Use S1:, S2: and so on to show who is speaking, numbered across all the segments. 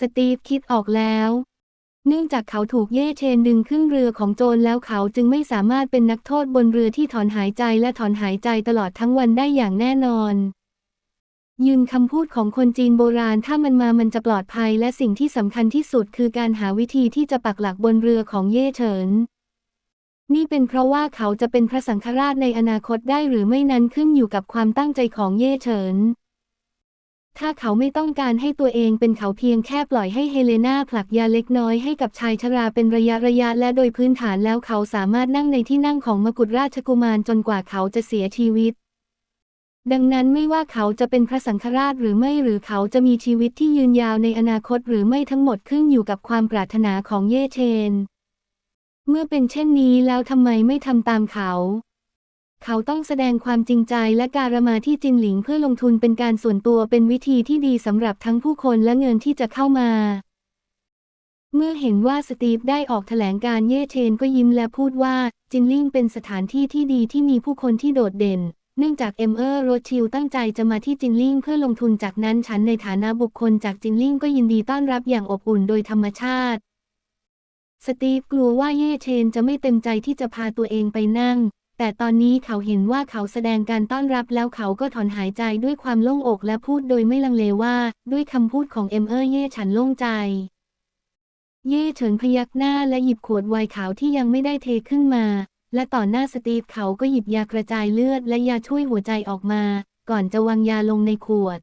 S1: สตีฟคิดออกแล้ว เนื่องจากเขาถูกเย่เชนดึงขึ้นเรือของโจรแล้วเขาจึงไม่สามารถเป็นนักโทษบนเรือที่ถอนหายใจและถอนหายใจตลอดทั้งวันได้อย่างแน่นอน ยืนคำพูดของคนจีนโบราณถ้ามันมามันจะปลอดภัยและสิ่งที่สำคัญที่สุดคือการหาวิธีที่จะปักหลักบนเรือของเย่เฉินนี่เป็นเพราะว่าเขาจะเป็นพระสังฆราชในอนาคตได้หรือไม่นั้นขึ้นอยู่กับความตั้งใจของเย่เฉิน ถ้าเขาไม่ต้องการให้ตัวเองเป็นเขาเพียงแค่ปล่อยให้เฮเลนาผลักยาเล็กน้อยให้กับชายชราเป็นระยะระยะและโดยพื้นฐานแล้วเขาสามารถนั่งในที่นั่งของมกุฎราชกุมารจนกว่าเขาจะเสียชีวิต ดังนั้นไม่ว่าเขาจะเป็นพระสังฆราชหรือไม่หรือเขาจะมีชีวิตที่ยืนยาวในอนาคตหรือไม่ทั้งหมดขึ้นอยู่กับความปรารถนาของเย่เชน เมื่อเป็นเช่นนี้แล้วทำไมไม่ทำตามเขา เขาต้องแสดงความจริงใจและการมาที่จินหลิงเพื่อลงทุนเป็นการส่วนตัวเป็นวิธีที่ดีสำหรับทั้งผู้คนและเงินที่จะเข้ามา เมื่อเห็นว่าสตีฟได้ออกแถลงการเย่เชนก็ยิ้มและพูดว่า จินลิงเป็นสถานที่ที่ดีที่มีผู้คนที่โดดเด่น เนื่องจากเอมเออร์โรชิลตั้งใจจะมาที่จินลิงเพื่อลงทุนจากนั้นฉันในฐานะบุคคลจากจินลิงก็ยินดีต้อนรับอย่างอบอุ่นโดยธรรมชาติสตีฟกลัวว่าเย่เชนจะไม่เต็มใจที่จะพาตัวเองไปนั่ง แต่ตอนนี้เขาเห็นว่าเขาแสดงการต้อนรับแล้วเขาก็ถอนหายใจด้วยความโล่งอกและพูดโดยไม่ลังเลว่า ด้วยคำพูดของเอมเออร์เย่ฉันโล่งใจ เย่เฉินพยักหน้าและหยิบขวดไวน์ขาวที่ยังไม่ได้เทขึ้นมา และต่อหน้าสตีฟเขาก็หยิบยากระจายเลือดและยาช่วยหัวใจออกมา ก่อนจะวางยาลงในขวด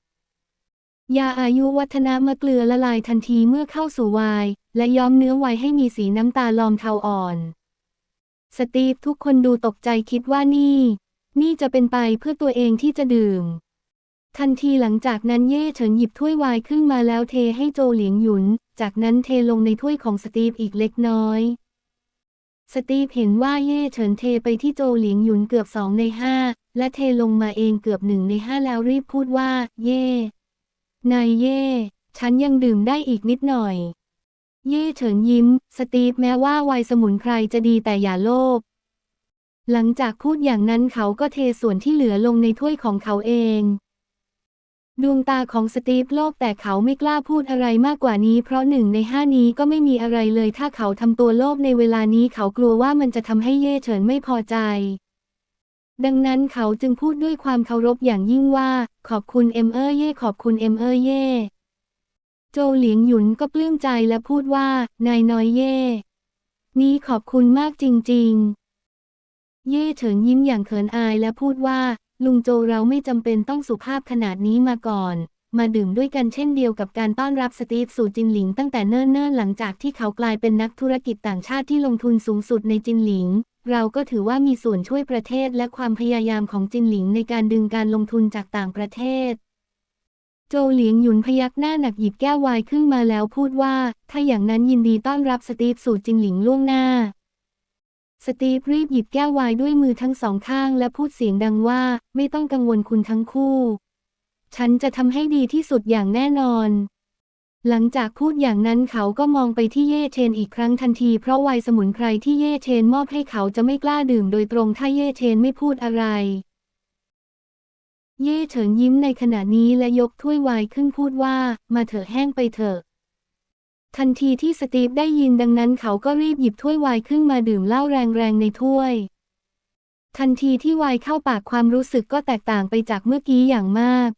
S1: ยาอายุวัฒนะมะเกลือละลายทันทีเมื่อเข้าสู่ไวน์และย้อมเนื้อไวน์ให้มีสีน้ำตาลอมเทาอ่อน สตีฟทุกคนดูตกใจคิดว่านี่ นี่จะเป็นไปเพื่อตัวเองที่จะดื่ม ทันทีหลังจากนั้นเย่เฉินหยิบถ้วยไวน์ขึ้นมาแล้วเทให้โจเหลียงหยุน จากนั้นเทลงในถ้วยของสตีฟอีกเล็กน้อย สตีฟเห็นว่าเย่เฉินเทไปที่โจเหลียงหยุนเกือบสองในห้าและเทลงมาเองเกือบหนึ่งในห้าแล้วรีบพูดว่า เย่นายเย่ฉันยังดื่มได้อีกนิดหน่อย ย่เฉินยิ้ม สตีฟแม้ว่าวน์สมุนไพรจะดีแต่อย่าโลภ หลังจากพูดอย่างนั้นเขาก็เทส่วนที่เหลือลงในถ้วยของเขาเอง ดวงตาของสตีฟโลภแต่เขาไม่กล้าพูดอะไรมากกว่านี้ เพราะหนึ่งในห้านี้ก็ไม่มีอะไรเลย ถ้าเขาทำตัวโลภในเวลานี้เขากลัวว่ามันจะทำให้เย่เฉินไม่พอใจ ดังนั้นเขาจึงพูดด้วยความเคารพอย่างยิ่งว่า ขอบคุณเอ็มเออร์เย่ขอบคุณเอ็มเออร์เย่ โจเหลียงหยุนก็ปลื้มใจและพูดว่า นายน้อยเย่ นี่ขอบคุณมากจริงๆ เย่เฉินยิ้มอย่างเขินอายและพูดว่า ลุงโจเราไม่จำเป็นต้องสุภาพขนาดนี้มาก่อน มาดื่มด้วยกันเช่นเดียวกับการต้อนรับสตีฟสู่จินหลิงตั้งแต่เนิ่นๆ หลังจากที่เขากลายเป็นนักธุรกิจต่างชาติที่ลงทุนสูงสุดในจินหลิงเราก็ถือว่ามีส่วนช่วยประเทศและความพยายามของจินหลิงในการดึงการลงทุนจากต่างประเทศ โจเหลียงหยุนพยักหน้าหนักหยิบแก้วไวน์ขึ้นมาแล้วพูดว่า ถ้าอย่างนั้นยินดีต้อนรับสตีฟสู่จินหลิงล่วงหน้า สตีฟรีบหยิบแก้วไวน์ด้วยมือทั้งสองข้างและพูดเสียงดังว่า ไม่ต้องกังวลคุณทั้งคู่ ฉันจะทำให้ดีที่สุดอย่างแน่นอน หลังจากพูดอย่างนั้นเขาก็มองไปที่เย่เชนอีกครั้งทันทีเพราะไวน์สมุนไพรที่เย่เชนมอบให้เขาจะไม่กล้าดื่มโดยตรงถ้าเย่เชนไม่พูดอะไร เย่เฉินยิ้มในขณะนี้และยกถ้วยไวน์ขึ้นพูดว่า มาเถอะแห้งไปเถอะ ทันทีที่สตีฟได้ยินดังนั้นเขาก็รีบหยิบถ้วยไวน์ขึ้นมาดื่มเหล้าแรงๆในถ้วย ทันทีที่ไวน์เข้าปากความรู้สึกก็แตกต่างไปจากเมื่อกี้อย่างมาก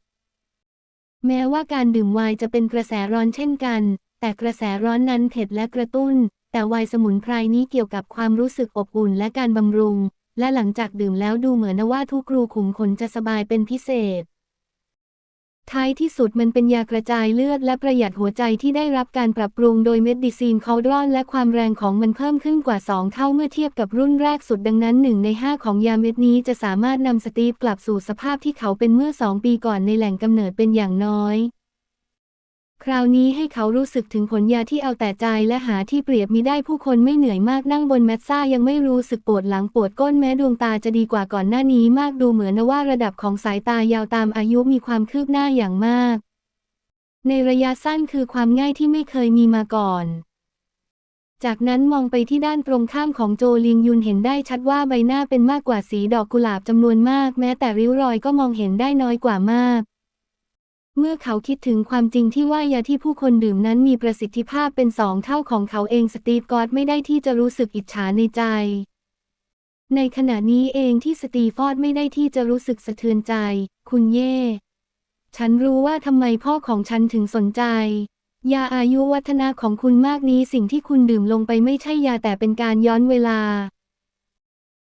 S1: แม้ว่าการดื่มไวน์จะเป็นกระแสร้อนเช่นกัน แต่กระแสร้อนนั้นเผ็ดและกระตุ้น แต่ไวน์สมุนไพรนี้เกี่ยวกับความรู้สึกอบอุ่นและการบำรุง และหลังจากดื่มแล้วดูเหมือนว่าทุกรูขุมขนจะสบายเป็นพิเศษ ท้ายที่สุดมันเป็นยากระจายเลือดและประหยัดหัวใจที่ได้รับการปรับปรุงโดยเมดิซีนคอลดรอนและความแรงของมันเพิ่มขึ้นกว่า 2 เท่าเมื่อเทียบกับรุ่นแรกสุดดังนั้นหนึ่งใน 5 ของยาเม็ดนี้จะสามารถนำสตีฟกลับสู่สภาพที่เขาเป็นเมื่อ 2 ปีก่อนในแหล่งกำเนิดเป็นอย่างน้อย คราวนี้ให้เขารู้สึกถึงผลยาที่เอาแต่ใจและหาที่เปรียบมิได้ผู้คนไม่เหนื่อยมากนั่งบนแมตซ่ายังไม่รู้สึกปวดหลังปวดก้นแม้ดวงตาจะดีกว่าก่อนหน้านี้มากดูเหมือนว่าระดับของสายตายาวตามอายุมีความคืบหน้าอย่างมาก ในระยะสั้นคือความง่ายที่ไม่เคยมีมาก่อน จากนั้นมองไปที่ด้านตรงข้ามของโจลิงยุนเห็นได้ชัดว่าใบหน้าเป็นมากกว่าสีดอกกุหลาบจำนวนมาก แม้แต่ริ้วรอยก็มองเห็นได้น้อยกว่ามาก เมื่อเขาคิดถึงความจริงที่ว่ายาที่ผู้คนดื่มนั้นมีประสิทธิภาพเป็นสองเท่าของเขาเองสตีฟกอดไม่ได้ที่จะรู้สึกอิจฉาในใจ ในขณะนี้เองที่สตีฟอดไม่ได้ที่จะรู้สึกสะเทือนใจ คุณเย่ ฉันรู้ว่าทำไมพ่อของฉันถึงสนใจ ยาอายุวัฒนะของคุณมากนี้สิ่งที่คุณดื่มลงไปไม่ใช่ยาแต่เป็นการย้อนเวลา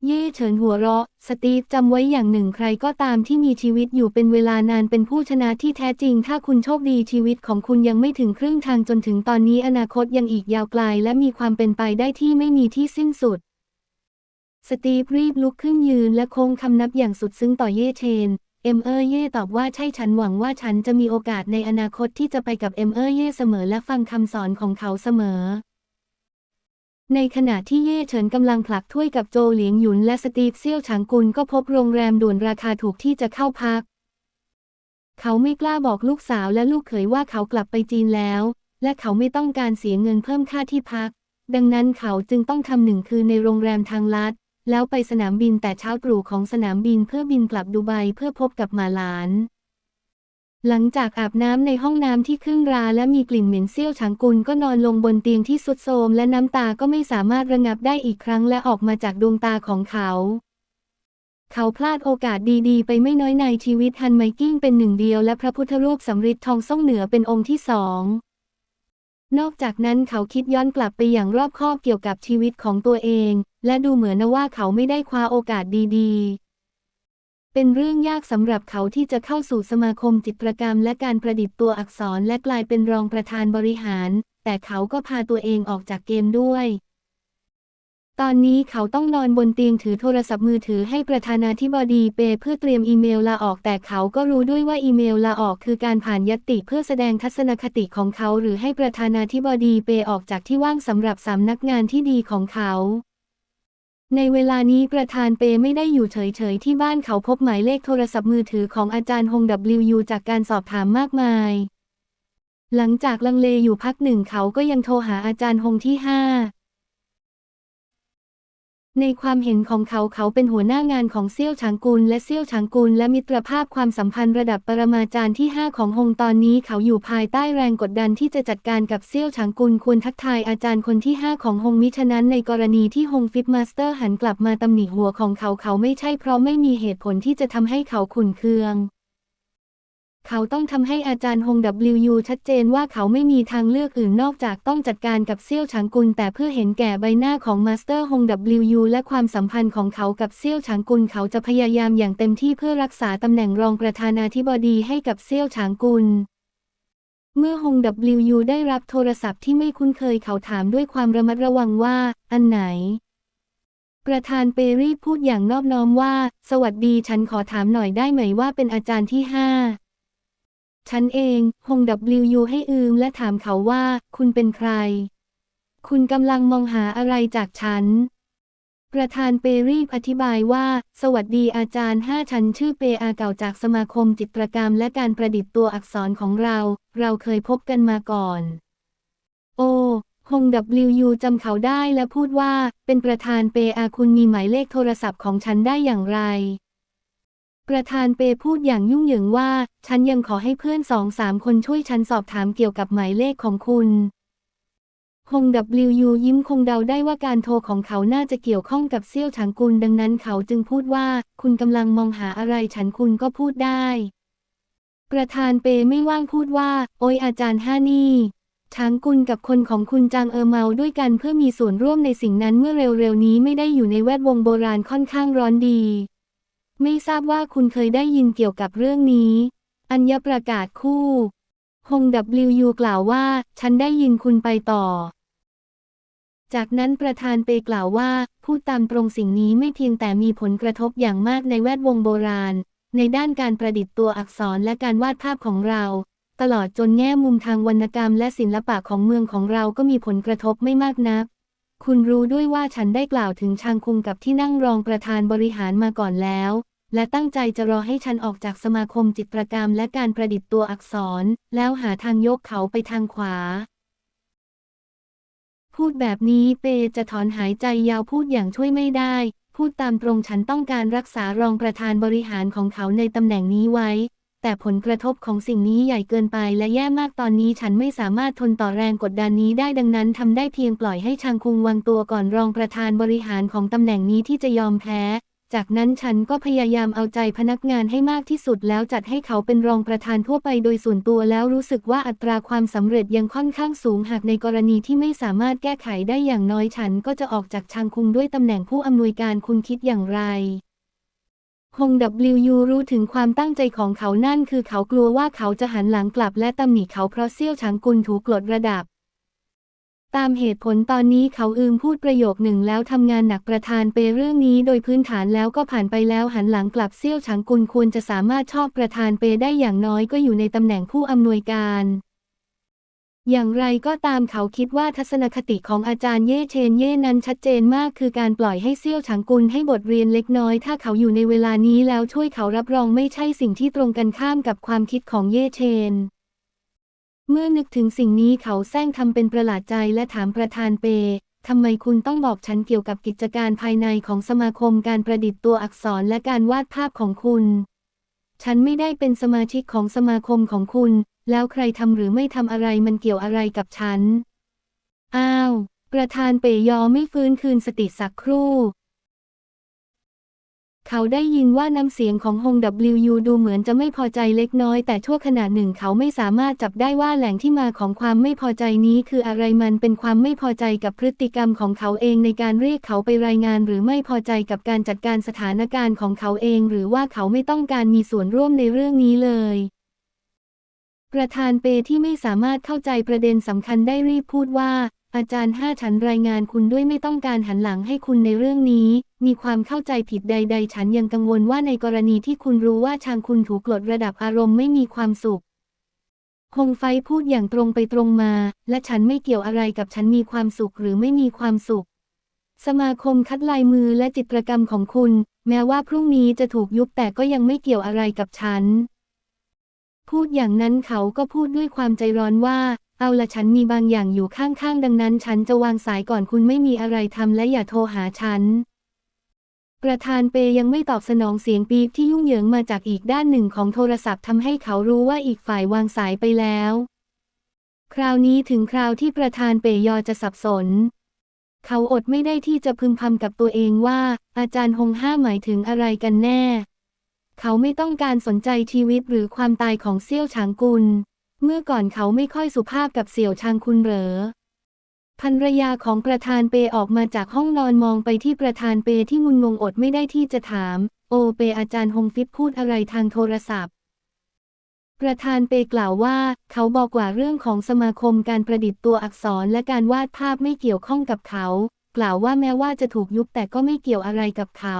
S1: เย่เฉินหัวเราะ สตีฟจำไว้อย่างหนึ่งใครก็ตามที่มีชีวิตอยู่เป็นเวลานานเป็นผู้ชนะที่แท้จริง ถ้าคุณโชคดีชีวิตของคุณยังไม่ถึงครึ่งทางจนถึงตอนนี้อนาคตยังอีกยาวไกล และมีความเป็นไปได้ที่ไม่มีที่สิ้นสุด สตีฟรีบลุกขึ้นยืนและโค้งคำนับอย่างสุดซึ้งต่อเย่เชน เอ็มเออเย่ตอบว่าใช่ฉันหวังว่าฉันจะมีโอกาสในอนาคตที่จะไปกับเอ็มเออเย่เสมอและฟังคำสอนของเขาเสมอ ในขณะที่เย่เฉินกำลังผลักถ้วยกับโจเหลียงหยุนและสตีฟเซี่ยวฉางกุลก็พบโรงแรมด่วนราคาถูกที่จะเข้าพัก เขาไม่กล้าบอกลูกสาวและลูกเขยว่าเขากลับไปจีนแล้ว และเขาไม่ต้องการเสียเงินเพิ่มค่าที่พัก ดังนั้นเขาจึงต้องทำหนึ่งคือในโรงแรมทางลัด แล้วไปสนามบินแต่เช้าตรู่ของสนามบินเพื่อบินกลับดูไบเพื่อพบกับมาหลาน หลังจากอาบน้ำในห้องน้ำที่ครึ่งราและมีกลิ่นเหม็นเซี่ยวฉางกุลก็นอนลงบนเตียงที่สุดโทมและน้ำตาก็ไม่สามารถระงับได้อีกครั้งและออกมาจากดวงตาของเขา เขาพลาดโอกาสดีๆ ไปไม่น้อยในชีวิตฮันไมกิ้งเป็นหนึ่งเดียวและพระพุทธรูปสำริดทองส่องเหนือเป็นองค์ที่สองนอกจากนั้นเขาคิดย้อนกลับไปอย่างรอบคอบเกี่ยวกับชีวิตของตัวเอง และดูเหมือนว่าเขาไม่ได้คว้าโอกาสดีๆ เป็นเรื่องยากสำหรับเขาที่จะเข้าสู่สมาคมจิตรกรรม และการประดิษฐ์ตัวอักษรและกลายเป็นรองประธานบริหาร แต่เขาก็พาตัวเองออกจากเกมด้วย ตอนนี้เขาต้องนอนบนเตียงถือโทรศัพท์มือถือให้ประธานาธิบดีเปเพื่อเตรียมอีเมลลาออก แต่เขาก็รู้ด้วยว่าอีเมลลาออกคือการผ่านยติเพื่อแสดงทัศนคติของเขา หรือให้ประธานาธิบดีเปออกจากที่ว่างสำหรับสำนักงานที่ดีของเขา ในเวลานี้ประธานเปไม่ได้อยู่เฉยๆ ที่บ้านเขาพบหมายเลขโทรศัพท์มือถือของอาจารย์ฮง WU จากการสอบถามมากมาย หลังจากลังเลอยู่พักหนึ่งเขาก็ยังโทรหาอาจารย์ฮงที่ห้า ในความเห็นของเขาเขาเป็นหัวหน้างานของเซี่ยวฉางกุลและเซี่ยวฉางกุลและมิตรภาพความสัมพันธ์ระดับปรมาจารย์ที่ 5 ของฮงตอนนี้เขาอยู่ภายใต้แรงกดดันที่จะจัดการกับเซี่ยวฉางกุลควรทักทายอาจารย์คนที่ 5 ของฮงมิฉะนั้นในกรณีที่ฮงฟิตมาสเตอร์หันกลับมาตำหนิหัวของเขาเขาไม่ใช่เพราะไม่มีเหตุผลที่จะทำให้เขาขุ่นเคือง เขาต้องทำให้อาจารย์ฮง WU ชัดเจนว่าเขาไม่มีทางเลือกอื่นนอกจากต้องจัดการกับเซี่ยวฉางกุล แต่เพื่อเห็นแก่ใบหน้าของมาสเตอร์ฮง WU และความสัมพันธ์ของเขากับเซี่ยวฉางกุล เขาจะพยายามอย่างเต็มที่เพื่อรักษาตำแหน่งรองประธานาธิบดีให้กับเซี่ยวฉางกุล เมื่อฮง WU ได้รับโทรศัพท์ที่ไม่คุ้นเคยเขาถามด้วยความระมัดระวังว่า อันไหนประธานเปรีพูดอย่างนอบน้อมว่า สวัสดีฉันขอถามหน่อยได้ไหมว่าเป็นอาจารย์ที่ห้า ฉันเองฮง WU ให้อืมและถามเขาว่า คุณเป็นใคร คุณกำลังมองหาอะไรจากฉัน ประธานเปรีบอธิบายว่า สวัสดีอาจารย์ห้าฉันชื่อเปอาเก่าจากสมาคมจิตรกรรมและการประดิษฐ์ตัวอักษรของเรา เราเคยพบกันมาก่อน โอฮง WU จำเขาได้และพูดว่า เป็นประธานเปอาคุณมีหมายเลขโทรศัพท์ของฉันได้อย่างไร ประธานเปพูดอย่างยุ่งเหยิงว่า ฉันยังขอให้เพื่อนสองสามคนช่วยฉันสอบถามเกี่ยวกับหมายเลขของคุณฮง WU ยิ้มคงเดาได้ว่าการโทรของเขาน่าจะเกี่ยวข้องกับเซี่ยวฉางกุลดังนั้นเขาจึงพูดว่า คุณกำลังมองหาอะไรฉันคุณก็พูดได้ ประธานเปไม่ว่างพูดว่า โอยอาจารย์ห้านี่ช้างกุลกับคนของคุณจางเออเมาด้วยกันเพื่อมีส่วนร่วมในสิ่งนั้นเมื่อเร็วๆนี้ไม่ได้อยู่ในแวดวงโบราณค่อนข้างร้อนดี ไม่ทราบว่าคุณเคยได้ยินเกี่ยวกับเรื่องนี้ อัญญประกาศคู่ฮง WU กล่าวว่า ฉันได้ยินคุณไปต่อ จากนั้นประธานเปกล่าวว่า พูดตามตรงสิ่งนี้ไม่เพียงแต่มีผลกระทบอย่างมากในแวดวงโบราณ ในด้านการประดิษฐ์ตัวอักษรและการวาดภาพของเรา ตลอดจนแง่มุมทางวรรณกรรมและศิลปะของเมืองของเราก็มีผลกระทบไม่มากนัก คุณรู้ด้วยว่าฉันได้กล่าวถึงชางคุงกับที่นั่งรองประธานบริหารมาก่อนแล้ว และตั้งใจจะรอให้ฉันออกจากสมาคมจิตรกรรมและการประดิษฐ์ตัวอักษร แล้วหาทางยกเขาไปทางขวา พูดแบบนี้เปจะถอนหายใจยาวพูดอย่างช่วยไม่ได้ พูดตามตรงฉันต้องการรักษารองประธานบริหารของเขาในตำแหน่งนี้ไว้ แต่ผลกระทบของสิ่งนี้ใหญ่เกินไปและแย่มากตอนนี้ฉันไม่สามารถทนต่อแรงกดดันนี้ได้ดังนั้นทำได้เพียงปล่อยให้ชางคุงวางตัวก่อนรองประธานบริหารของตำแหน่งนี้ที่จะยอมแพ้ จากนั้นฉันก็พยายามเอาใจพนักงานให้มากที่สุดแล้วจัดให้เขาเป็นรองประธานทั่วไปโดยส่วนตัวแล้วรู้สึกว่าอัตราความสำเร็จยังค่อนข้างสูงหากในกรณีที่ไม่สามารถแก้ไขได้อย่างน้อยฉันก็จะออกจากชางคุงด้วยตำแหน่งผู้อำนวยการคุณคิดอย่างไร ฮง WU รู้ถึงความตั้งใจของเขานั่นคือเขากลัวว่าเขาจะหันหลังกลับและตำหนิเขาเพราะเซี่ยวฉางกุลถูกกลดระดับ ตามเหตุผลตอนนี้เขาอืมพูดประโยคหนึ่งแล้วทำงานหนักประธานไปเรื่องนี้โดยพื้นฐานแล้วก็ผ่านไปแล้วหันหลังกลับเซี่ยวฉางกุลควรจะสามารถชอบประธานเปได้อย่างน้อยก็อยู่ในตำแหน่งผู้อำนวยการ อย่างไรก็ตามเขาคิดว่าทัศนคติของอาจารย์เย่เชนเย่นั้นชัดเจนมากคือการปล่อยให้เซี่ยวฉางกุลให้บทเรียนเล็กน้อย ถ้าเขาอยู่ในเวลานี้แล้วช่วยเขารับรองไม่ใช่สิ่งที่ตรงกันข้ามกับความคิดของเย่เชน เมื่อนึกถึงสิ่งนี้เขาแซงทำเป็นประหลาดใจและถามประธานเป ทำไมคุณต้องบอกฉันเกี่ยวกับกิจการภายในของสมาคมการประดิษฐ์ตัวอักษรและการวาดภาพของคุณ ฉันไม่ได้เป็นสมาชิกของสมาคมของคุณ แล้วใครทำหรือไม่ทำอะไรมันเกี่ยวอะไรกับฉัน อ้าว ประธานเปยอไม่ฟื้นคืนสติสักครู่ เขาได้ยินว่าน้ำเสียงของฮง WU ดูเหมือนจะไม่พอใจเล็กน้อย แต่ชั่วขณะหนึ่งเขาไม่สามารถจับได้ว่าแหล่งที่มาของความไม่พอใจนี้คืออะไรมันเป็นความไม่พอใจกับพฤติกรรมของเขาเองในการเรียกเขาไปรายงานหรือไม่พอใจกับการจัดการสถานการณ์ของเขาเอง หรือว่าเขาไม่ต้องการมีส่วนร่วมในเรื่องนี้เลย ประธานเปที่ไม่สามารถเข้าใจประเด็นสำคัญได้รีบพูดว่า อาจารย์ห้าฉันรายงานคุณด้วยไม่ต้องการหันหลังให้คุณในเรื่องนี้ มีความเข้าใจผิดใด ๆ ฉันยังกังวลว่าในกรณีที่คุณรู้ว่าชางคุณถูกกลดระดับอารมณ์ไม่มีความสุขคงไฟพูดอย่างตรงไปตรงมา และฉันไม่เกี่ยวอะไรกับฉันมีความสุขหรือไม่มีความสุข สมาคมคัดลายมือและจิตรกรรมของคุณ แม้ว่าพรุ่งนี้จะถูกยุบแต่ก็ยังไม่เกี่ยวอะไรกับฉัน พูดอย่างนั้นเขาก็พูดด้วยความใจร้อนว่า เอาละฉันมีบางอย่างอยู่ข้างๆ ดังนั้นฉันจะวางสายก่อนคุณไม่มีอะไรทำและอย่าโทรหาฉัน ประธานเปยังไม่ตอบสนองเสียงปี๊บที่ยุ่งเหยิงมาจากอีกด้านหนึ่งของโทรศัพท์ทำให้เขารู้ว่าอีกฝ่ายวางสายไปแล้ว คราวนี้ถึงคราวที่ประธานเปยอจะสับสน เขาอดไม่ได้ที่จะพึมพำกับตัวเองว่า อาจารย์ฮงห้าหมายถึงอะไรกันแน่ เขาไม่ต้องการสนใจชีวิตหรือความตายของเซี่ยวฉางกุล เมื่อก่อนเขาไม่ค่อยสุภาพกับเสี่ยวชางคุณเหรอภรรยาของประธานเปออกมาจากห้องนอนมองไปที่ประธานเปที่งุนงงอดไม่ได้ที่จะถาม โอเปอาจารย์ฮงฟิปพูดอะไรทางโทรศัพท์ ประธานเปกล่าวว่า เขาบอกว่าเรื่องของสมาคมการประดิษฐ์ตัวอักษรและการวาดภาพไม่เกี่ยวข้องกับเขา กล่าวว่าแม้ว่าจะถูกยุบแต่ก็ไม่เกี่ยวอะไรกับเขา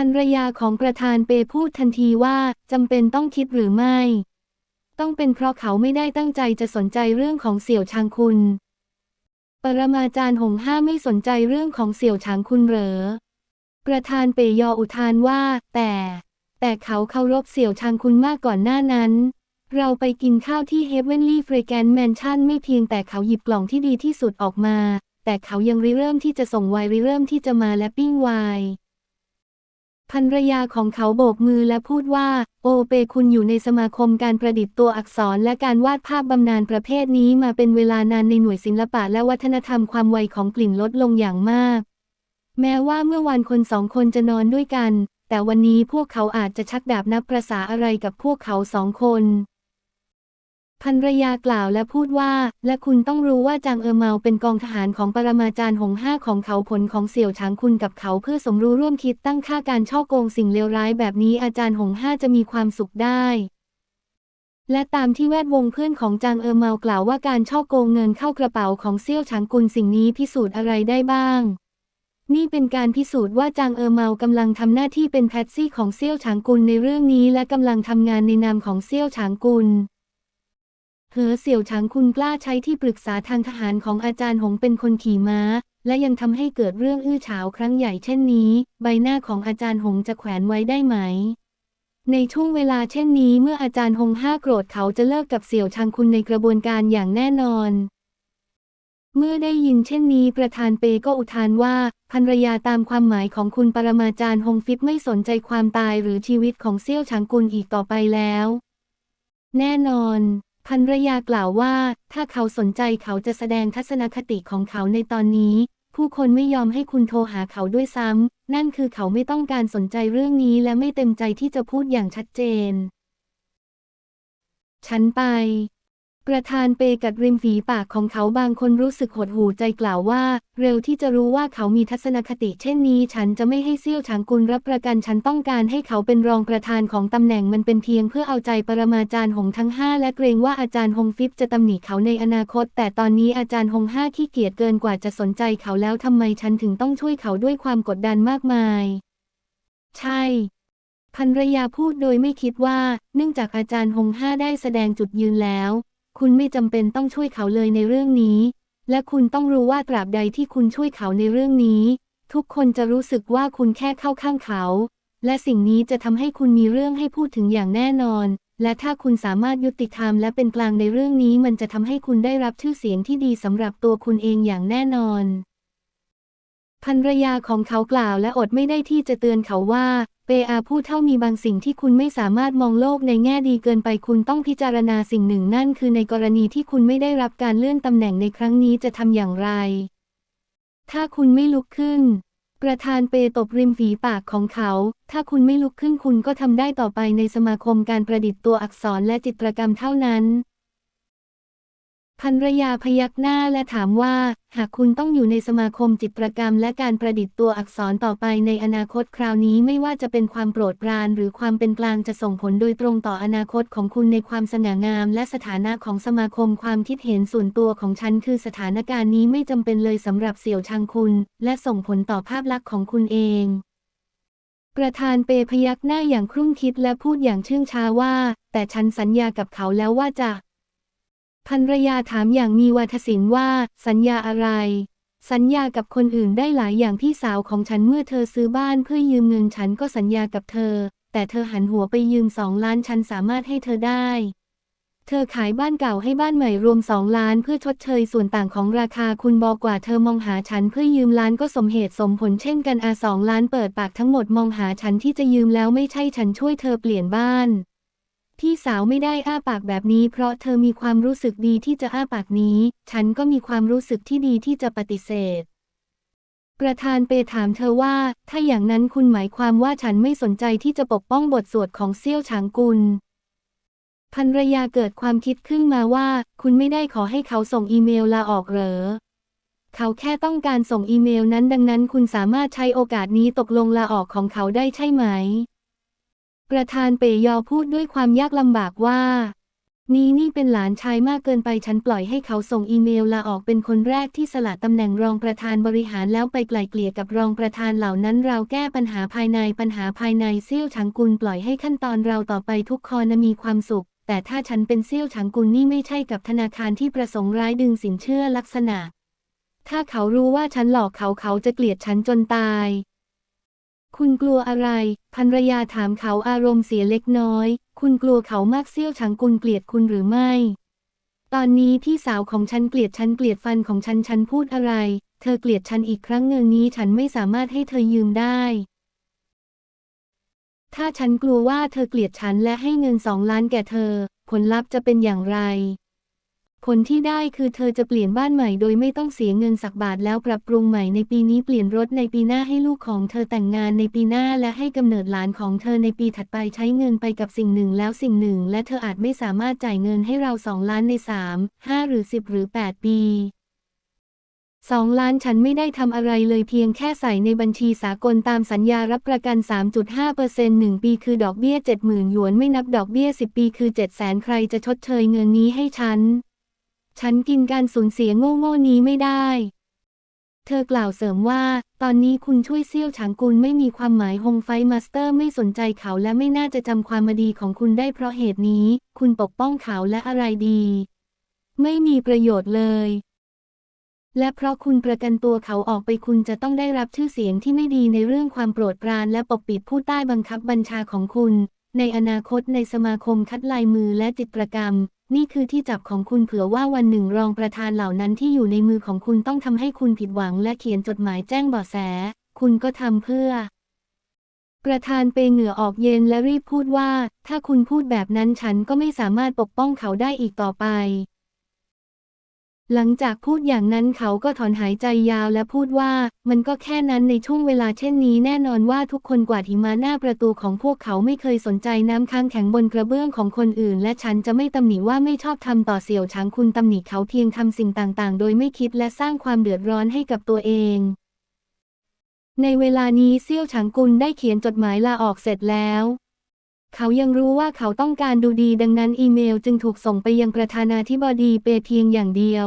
S1: ภรรยาของประธานเปพูดทันทีว่าจำเป็นต้องคิดหรือไม่ ต้องเป็นเพราะเขาไม่ได้ตั้งใจจะสนใจเรื่องของเสี่ยวชางคุณ ปรมาจารย์หงห้าไม่สนใจเรื่องของเสี่ยวชางคุณเหรอ ประธานเปยออุทานว่า แต่ แต่เขาเคารพเสี่ยวชางคุณมากก่อนหน้านั้น เราไปกินข้าวที่ Heavenly Fragrance Mansion ไม่เพียงแต่เขาหยิบกล่องที่ดีที่สุดออกมา แต่เขายังริเริ่มที่จะส่งไวน์ริเริ่มที่จะมาและปิ้งไวน์ ภรรยาของเขาโบกมือและพูดว่า โอเปคุณอยู่ในสมาคมการประดิษฐ์ตัวอักษรและการวาดภาพบำนาญประเภทนี้มาเป็นเวลานานในหน่วยศิลปะและวัฒนธรรมความไวของกลิ่นลดลงอย่างมาก แม้ว่าเมื่อวันคนสองคนจะนอนด้วยกัน แต่วันนี้พวกเขาอาจจะชักดาบนับประษาอะไรกับพวกเขาสองคน ภรรยากล่าวและพูดว่า และคุณต้องรู้ว่าจางเออเมาเป็นกองทหารของปรมาจารย์หงห้าของเขาผลของเสี่ยวฉางคุณกับเขาเพื่อสมรู้ร่วมคิดตั้งค่าการช่อโกงสิ่งเลวร้ายแบบนี้อาจารย์หงห้าจะมีความสุขได้ และตามที่แวดวงเพื่อนของจางเออเมากล่าวว่าการช่อโกงเงินเข้ากระเป๋าของเซี่ยวฉางกุลสิ่งนี้พิสูจน์อะไรได้บ้าง นี่เป็นการพิสูจน์ว่าจางเออเมากำลังทำหน้าที่เป็นแพทซี่ของเซี่ยวฉางกุลในเรื่องนี้และกำลังทำงานในนามของเซี่ยวฉางกุล เหอเสี่ยวฉางคุณกล้าใช้ที่ปรึกษาทางทหารของอาจารย์หงเป็นคนขี่ม้า และยังทำให้เกิดเรื่องอื้อฉาวครั้งใหญ่เช่นนี้ ใบหน้าของอาจารย์หงจะแขวนไว้ได้ไหม ในช่วงเวลาเช่นนี้เมื่ออาจารย์หงห้าโกรธเขาจะเลิกกับเสี่ยวชางคุณในกระบวนการอย่างแน่นอน เมื่อได้ยินเช่นนี้ประธานเปก็อุทานว่าภรรยาตามความหมายของคุณปรมาจารย์ฮงฟิปไม่สนใจความตายหรือชีวิตของเซี่ยวฉางกุลอีกต่อไปแล้ว แน่นอน ภรรยากล่าวว่า ถ้าเขาสนใจเขาจะแสดงทัศนคติของเขาในตอนนี้ ผู้คนไม่ยอมให้คุณโทรหาเขาด้วยซ้ำ นั่นคือเขาไม่ต้องการสนใจเรื่องนี้และไม่เต็มใจที่จะพูดอย่างชัดเจน ฉันไป ประธานเปกัดริมฝีปากของเขาบางคนรู้สึกหดหู่ใจกล่าวว่า เร็วที่จะรู้ว่าเขามีทัศนคติเช่นนี้ ฉันจะไม่ให้เซี่ยวฉางกุลรับประกันฉันต้องการให้เขาเป็นรองประธานของตำแหน่งมันเป็นเพียงเพื่อเอาใจปรมาจารย์หงทั้งห้าและเกรงว่าอาจารย์หงฟิปจะตำหนิเขาในอนาคต แต่ตอนนี้อาจารย์หงห้าขี้เกียจเกินกว่าจะสนใจเขาแล้วทำไมฉันถึงต้องช่วยเขาด้วยความกดดันมากมาย ใช่ภรรยาพูดโดยไม่คิดว่า เนื่องจากอาจารย์ฮงห้าได้แสดงจุดยืนแล้ว คุณไม่จำเป็นต้องช่วยเขาเลยในเรื่องนี้ และคุณต้องรู้ว่าตราบใดที่คุณช่วยเขาในเรื่องนี้ ทุกคนจะรู้สึกว่าคุณแค่เข้าข้างเขา และสิ่งนี้จะทำให้คุณมีเรื่องให้พูดถึงอย่างแน่นอน และถ้าคุณสามารถยุติธรรมและเป็นกลางในเรื่องนี้ มันจะทำให้คุณได้รับชื่อเสียงที่ดีสำหรับตัวคุณเองอย่างแน่นอนภรรยาของเขากล่าวและอดไม่ได้ที่จะเตือนเขาว่า เปอาผู้เท่ามีบางสิ่งที่คุณไม่สามารถมองโลกในแง่ดีเกินไปคุณต้องพิจารณาสิ่งหนึ่งนั่นคือในกรณีที่คุณไม่ได้รับการเลื่อนตำแหน่งในครั้งนี้จะทำอย่างไร ถ้าคุณไม่ลุกขึ้น ประธานเปตบริมฝีปากของเขา ถ้าคุณไม่ลุกขึ้นคุณก็ทำได้ต่อไปในสมาคมการประดิษฐ์ตัวอักษรและจิตรกรรมเท่านั้น ภรรยาพยักหน้าและถามว่า หากคุณต้องอยู่ในสมาคมจิตรกรรม และการประดิษฐ์ตัวอักษรต่อไปในอนาคตคราวนี้ไม่ว่าจะเป็นความโปรดปรานหรือความเป็นกลางจะส่งผลโดยตรงต่ออนาคตของคุณในความสง่างาม และสถานะของสมาคมความคิดเห็นส่วนตัวของฉันคือสถานการณ์นี้ไม่จำเป็นเลยสำหรับเสี่ยวชางคุณ และส่งผลต่อภาพลักษณ์ของคุณเองประธานเปพยักหน้าอย่างครุ่นคิดและพูดอย่างเชื่องช้าว่า แต่ฉันสัญญากับเขาแล้วว่าจะ ภรรยาถามอย่างมีวาทศิลป์ว่า สัญญาอะไร สัญญากับคนอื่นได้หลายอย่างพี่สาวของฉันเมื่อเธอซื้อบ้านเพื่อยืมเงินฉันก็สัญญากับเธอ แต่เธอหันหัวไปยืมสองล้านฉันสามารถให้เธอได้ เธอขายบ้านเก่าให้บ้านใหม่รวมสองล้านเพื่อชดเชยส่วนต่างของราคาคุณบอกว่าเธอมองหาฉันเพื่อยืมล้านก็สมเหตุสมผลเช่นกันอาสองล้านเปิดปากทั้งหมดมองหาฉันที่จะยืมแล้วไม่ใช่ฉันช่วยเธอเปลี่ยนบ้าน พี่สาวไม่ได้อ้าปากแบบนี้ เพราะเธอมีความรู้สึกดีที่จะอ้าปากนี้ ฉันก็มีความรู้สึกที่ดีที่จะปฏิเสธ ประธานเปถามเธอว่า ถ้าอย่างนั้นคุณหมายความว่าฉันไม่สนใจที่จะปกป้องบทสวดของเซี่ยวฉางกุลภรรยาเกิดความคิดขึ้นมาว่า คุณไม่ได้ขอให้เขาส่งอีเมลลาออกเหรอ เขาแค่ต้องการส่งอีเมลนั้นดังนั้นคุณสามารถใช้โอกาสนี้ตกลงลาออกของเขาได้ใช่ไหม ประธานเปยอพูดด้วยความยากลำบากว่า นี่นี่เป็นหลานชายมากเกินไปฉันปล่อยให้เขาส่งอีเมลลาออกเป็นคนแรกที่สละตำแหน่งรองประธานบริหารแล้วไปไกล่เกลี่ยกับรองประธานเหล่านั้นเราแก้ปัญหาภายในปัญหาภายในเซี่ยวฉางกุลปล่อยให้ขั้นตอนเราต่อไปทุกคนมีความสุข แต่ถ้าฉันเป็นเซี่ยวฉางกุลนี่ไม่ใช่กับธนาคารที่ประสงค์ร้ายดึงสินเชื่อลักษณะ ถ้าเขารู้ว่าฉันหลอกเขาเขาจะเกลียดฉันจนตาย คุณกลัวอะไร ภรรยาถามเขาอารมณ์เสียเล็กน้อย คุณกลัวเขามากเซี่ยวฉางกุลเกลียดคุณหรือไม่ ตอนนี้พี่สาวของฉันเกลียดฉันเกลียดฟันของฉันฉันพูดอะไร เธอเกลียดฉันอีกครั้งเงินนี้ฉันไม่สามารถให้เธอยืมได้ ถ้าฉันกลัวว่าเธอเกลียดฉันและให้เงินสองล้านแก่เธอ ผลลัพธ์จะเป็นอย่างไร ผลที่ได้คือเธอจะเปลี่ยนบ้านใหม่โดยไม่ต้องเสียเงินสักบาทแล้วปรับปรุงใหม่ในปีนี้เปลี่ยนรถในปีหน้าให้ลูกของเธอแต่งงานในปีหน้าและให้กำเนิดหลานของเธอในปีถัดไปใช้เงินไปกับสิ่งหนึ่งแล้วสิ่งหนึ่ง และเธออาจไม่สามารถจ่ายเงินให้เราสองล้านในสามห้าหรือสิบหรือแปดปีสองล้านฉันไม่ได้ทำอะไรเลยเพียงแค่ใส่ในบัญชีสากลตามสัญญารับประกัน 3.5%เปอร์เซ็นต์หนึ่งปีคือดอกเบี้ย 70,000 หยวนไม่นับดอกเบี้ย 10 ปีคือ 700,000 ใครจะชดเชยเงินนี้ให้ฉัน ฉันกินการสูญเสียโง่ๆนี้ไม่ได้ เธอกล่าวเสริมว่า ตอนนี้คุณช่วยเซี่ยวฉางกุลไม่มีความหมายฮงไฟมาสเตอร์ไม่สนใจเขาและไม่น่าจะจำความมาดีของคุณได้เพราะเหตุนี้ คุณปกป้องเขาและอะไรดี ไม่มีประโยชน์เลย และเพราะคุณประกันตัวเขาออกไปคุณจะต้องได้รับชื่อเสียงที่ไม่ดีในเรื่องความโปรดปรานและปกปิดผู้ใต้บังคับบัญชาของคุณ ในอนาคตในสมาคมคัดลายมือและจิตรกรรม นี่คือที่จับของคุณเผื่อว่าวันหนึ่งรองประธานเหล่านั้นที่อยู่ในมือของคุณต้องทำให้คุณผิดหวังและเขียนจดหมายแจ้งเบาะแส คุณก็ทำเพื่อ ประธานเปเหงื่อออกเย็นและรีบพูดว่า ถ้าคุณพูดแบบนั้นฉันก็ไม่สามารถปกป้องเขาได้อีกต่อไป หลังจากพูดอย่างนั้นเขาก็ถอนหายใจยาวและพูดว่า มันก็แค่นั้นในช่วงเวลาเช่นนี้แน่นอนว่าทุกคนกวาดหิมะหน้าประตูของพวกเขาไม่เคยสนใจน้ำค้างแข็งบนกระเบื้องของคนอื่น และฉันจะไม่ตำหนิว่าไม่ชอบทำต่อเสี่ยวช้างคุณตำหนิเขาเพียงทำสิ่งต่างๆ โดยไม่คิดและสร้างความเดือดร้อนให้กับตัวเองในเวลานี้เซี่ยวฉางกุลได้เขียนจดหมายลาออกเสร็จแล้ว เขายังรู้ว่าเขาต้องการดูดีดังนั้นอีเมลจึงถูกส่งไปยังประธานาธิบดีเปเพียงอย่างเดียว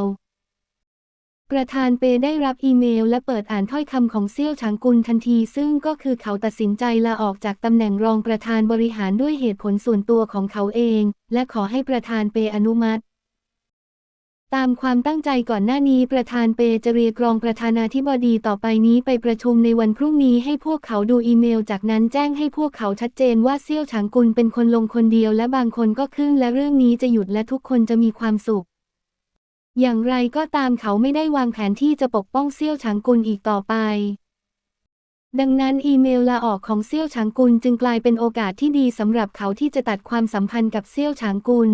S1: ประธานเปได้รับอีเมลและเปิดอ่านถ้อยคำของเซี่ยวฉางกุลทันที ซึ่งก็คือเขาตัดสินใจลาออกจากตำแหน่งรองประธานบริหารด้วยเหตุผลส่วนตัวของเขาเอง และขอให้ประธานเปอนุมัติ ตามความตั้งใจก่อนหน้านี้ประธานเปจะเรียกรองประธานาธิบดีต่อไปนี้ไปประชุมในวันพรุ่งนี้ให้พวกเขาดูอีเมล จากนั้นแจ้งให้พวกเขาชัดเจนว่าเซี่ยวฉางกุลเป็นคนลงคนเดียวและบางคนก็ครึ่งและเรื่องนี้จะหยุดและทุกคนจะมีความสุข อย่างไรก็ตามเขาไม่ได้วางแผนที่จะปกป้องเซี่ยวฉางกุลอีกต่อไป ดังนั้นอีเมลลาออกของเซี่ยวฉางกุลจึงกลายเป็นโอกาสที่ดีสำหรับเขาที่จะตัดความสัมพันธ์กับเซี่ยวฉางกุล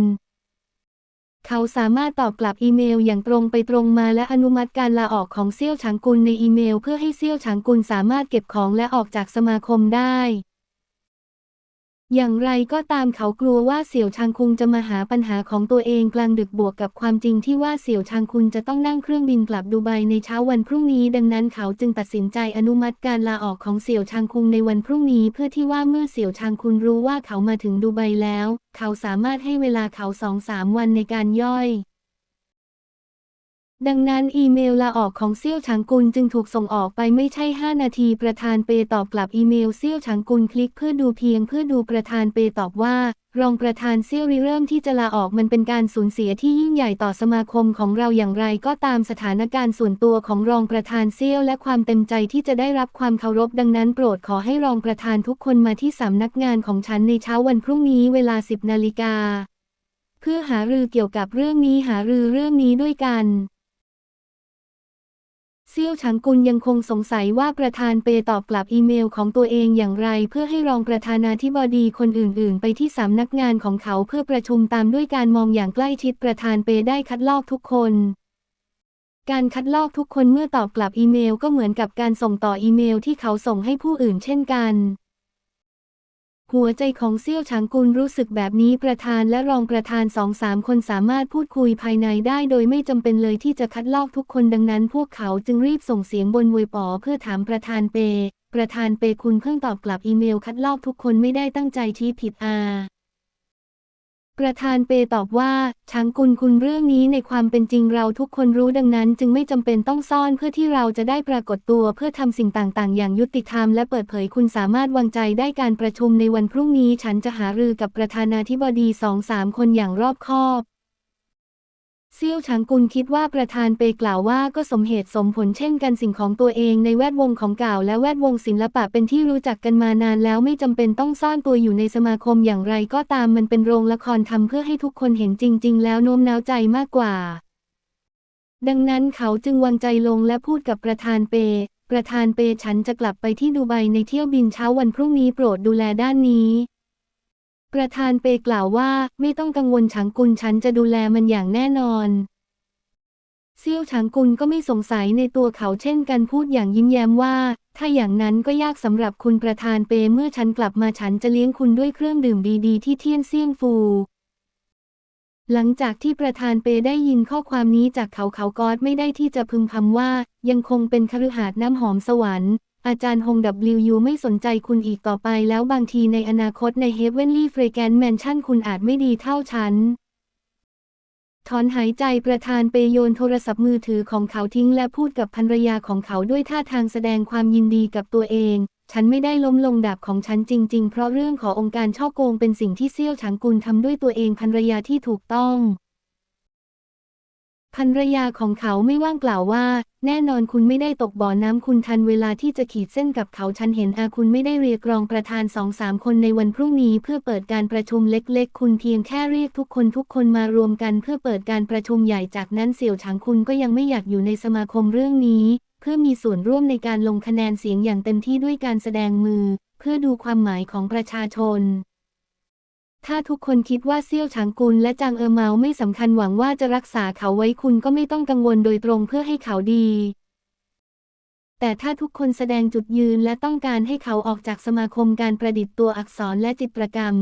S1: เขาสามารถตอบกลับอีเมลอย่างตรงไปตรงมาและอนุมัติการลาออกของเซี่ยวฉางกุลในอีเมล เพื่อให้เซี่ยวฉางกุลสามารถเก็บของและออกจากสมาคมได้ อย่างไรก็ตามเขากลัวว่าเสี่ยวชางคุงจะมาหาปัญหาของตัวเองกลางดึกบวกกับความจริงที่ว่าเสี่ยวชางคุงจะต้องนั่งเครื่องบินกลับดูไบในเช้าวันพรุ่งนี้ ดังนั้นเขาจึงตัดสินใจอนุมัติการลาออกของเสี่ยวชางคุงในวันพรุ่งนี้ เพื่อที่ว่าเมื่อเสี่ยวชางคุงรู้ว่าเขามาถึงดูไบแล้ว เขาสามารถให้เวลาเขาสองสามวันในการย่อย ดังนั้นอีเมลลาออกของเซี่ยวฉางกุลจึงถูกส่งออกไปไม่ใช่ 5 นาทีประธานเปตอบกลับอีเมลเซี่ยวฉางกุลคลิกเพื่อดูเพียงเพื่อดูประธานเปตอบว่า รองประธานเซี่ยวริเริ่มที่จะลาออกมันเป็นการสูญเสียที่ยิ่งใหญ่ต่อสมาคมของเราอย่างไรก็ตามสถานการณ์ส่วนตัวของรองประธานเซี่ยวและความเต็มใจที่จะได้รับความเคารพดังนั้นโปรดขอให้รองประธานทุกคนมาที่สำนักงานของฉันในเช้าวันพรุ่งนี้เวลา 10นาฬิกาเพื่อหารือเกี่ยวกับเรื่องนี้หารือเรื่องนี้ด้วยกัน เซี่ยวฉางกุลยังคงสงสัยว่าประธานเปตอบกลับอีเมลของตัวเองอย่างไร เพื่อให้รองประธานาธิบดีคนอื่น ๆ ไปที่สำนักงานของเขาเพื่อประชุมตามด้วยการมองอย่างใกล้ชิดประธานเปได้คัดลอกทุกคน การคัดลอกทุกคนเมื่อตอบกลับอีเมลก็เหมือนกับการส่งต่ออีเมลที่เขาส่งให้ผู้อื่นเช่นกัน หัวใจของเซี่ยวฉางกุลรู้สึกแบบนี้ประธานและรองประธานสองสามคนสามารถพูดคุยภายในได้โดยไม่จำเป็นเลยที่จะคัดลอกทุกคนดังนั้น พวกเขาจึงรีบส่งเสียงบนเวยปอเพื่อถามประธานเป ประธานเปคุณเพิ่งตอบกลับอีเมลคัดลอกทุกคนไม่ได้ตั้งใจที่ผิดอา ประธานเปตอบว่าช้างกุลคุณเรื่องนี้ในความเป็นจริงเราทุกคนรู้ดังนั้น จึงไม่จำเป็นต้องซ่อนเพื่อที่เราจะได้ปรากฏตัวเพื่อทำสิ่งต่างๆ อย่างยุติธรรมและเปิดเผยคุณสามารถวางใจได้การประชุมในวันพรุ่งนี้ ฉันจะหารือกับประธานาธิบดีสองสามคนอย่างรอบคอบ เซี่ยวฉางกุลคิดว่าประธานเปกล่าวว่าก็สมเหตุสมผลเช่นกันสิ่งของตัวเองในแวดวงของเก่าและแวดวงศิลปะเป็นที่รู้จักกันมานานแล้วไม่จำเป็นต้องซ่อนตัวอยู่ในสมาคมอย่างไรก็ตามมันเป็นโรงละครทำเพื่อให้ทุกคนเห็นจริง ๆ แล้วโน้มน้าวใจมากกว่า ดังนั้นเขาจึงวางใจลงและพูดกับประธานเป ประธานเปฉันจะกลับไปที่ดูไบในเที่ยวบินเช้าวันพรุ่งนี้โปรดดูแลด้านนี้ ประธานเปกล่าวว่าไม่ต้องกังวลฉางกุลฉันจะดูแลมันอย่างแน่นอนเซี่ยวฉางกุลก็ไม่สงสัยในตัวเขาเช่นกันพูดอย่างยิ้มแย้มว่า ถ้าอย่างนั้นก็ยากสำหรับคุณประธานเปเมื่อฉันกลับมาฉันจะเลี้ยงคุณด้วยเครื่องดื่มดีๆที่เทียนเซี่ยงฟู หลังจากที่ประธานเปได้ยินข้อความนี้จากเขาเขากอดไม่ได้ที่จะพึมพำว่า ยังคงเป็นคฤหาสน์น้ำหอมสวรรค์ อาจารย์ฮง W ไม่สนใจคุณอีกต่อไปแล้วบางทีในอนาคตใน Heavenly Fragrance Mansion คุณอาจไม่ดีเท่าฉัน ถอนหายใจประธานเปโยนโทรศัพท์มือถือของเขาทิ้งและพูดกับภรรยาของเขาด้วยท่าทางแสดงความยินดีกับตัวเอง ฉันไม่ได้ล้มลงดาบของฉันจริง ๆ เพราะเรื่องขององค์การช่อโกงเป็นสิ่งที่เซี่ยวฉางกุลทำด้วยตัวเองภรรยาที่ถูกต้อง ภรรยาของเขาไม่ว่างกล่าวว่า แน่นอนคุณไม่ได้ตกบ่อน้ำคุณทันเวลาที่จะขีดเส้นกับเขาฉันเห็นอาคุณไม่ได้เรียกรองประธานสองสามคนในวันพรุ่งนี้ เพื่อเปิดการประชุมเล็ก ๆ คุณเพียงแค่เรียกทุกคนทุกคนมารวมกันเพื่อเปิดการประชุมใหญ่จากนั้นเสี่ยวฉางคุณก็ยังไม่อยากอยู่ในสมาคมเรื่องนี้ เพื่อมีส่วนร่วมในการลงคะแนนเสียงอย่างเต็มที่ด้วยการแสดงมือ เพื่อดูความหมายของประชาชน ถ้าทุกคนคิดว่าเซี่ยวฉางกุลและจางเออเมาไม่สำคัญหวังว่าจะรักษาเขาไว้คุณก็ไม่ต้องกังวลโดยตรงเพื่อให้เขาดี แต่ถ้าทุกคนแสดงจุดยืนและต้องการให้เขาออกจากสมาคมการประดิษฐ์ตัวอักษรและจิตรกรรม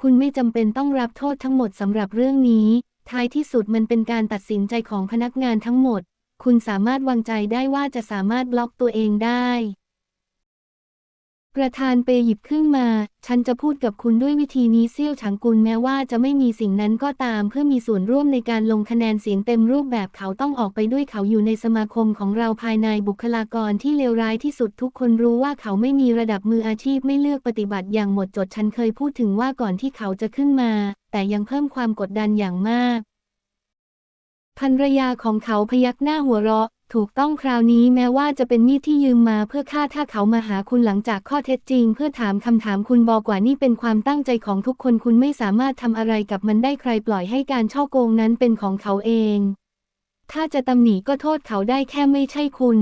S1: คุณไม่จำเป็นต้องรับโทษทั้งหมดสำหรับเรื่องนี้ ท้ายที่สุดมันเป็นการตัดสินใจของพนักงานทั้งหมด คุณสามารถวางใจได้ว่าจะสามารถบล็อกตัวเองได้ ประธานเปหยิบขึ้นมา ฉันจะพูดกับคุณด้วยวิธีนี้เซี่ยวฉางกุลแม้ว่าจะไม่มีสิ่งนั้นก็ตาม เพื่อมีส่วนร่วมในการลงคะแนนเสียงเต็มรูปแบบเขาต้องออกไปด้วยเขาอยู่ในสมาคมของเราภายในบุคลากรที่เลวร้ายที่สุดทุกคนรู้ว่าเขาไม่มีระดับมืออาชีพไม่เลือกปฏิบัติอย่างหมดจดฉันเคยพูดถึงว่าก่อนที่เขาจะขึ้นมา แต่ยังเพิ่มความกดดันอย่างมากภรรยาของเขาพยักหน้าหัวเราะ ถูกต้องคราวนี้แม้ว่าจะเป็นมีดที่ยืมมาเพื่อฆ่าถ้าเขามาหาคุณหลังจากข้อเท็จจริง เพื่อถามคำถามคุณบอกว่านี่เป็นความตั้งใจของทุกคนคุณไม่สามารถทำอะไรกับมันได้ใครปล่อยให้การช่อโกงนั้นเป็นของเขาเอง ถ้าจะตำหนิก็โทษเขาได้แค่ไม่ใช่คุณ